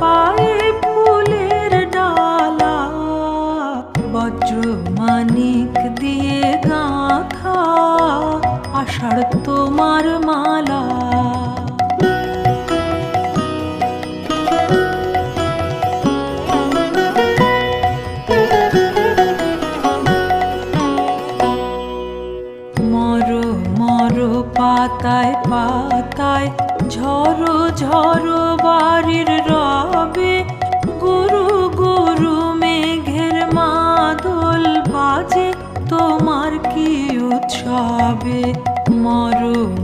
পায়ে ফুলের ডালা বজ্র মানিক দিয়ে গাঁথা আষাঢ় তোমার মালা। পাতায় পাতায়, ঝরো ঝরো বা কি উৎসবে মরো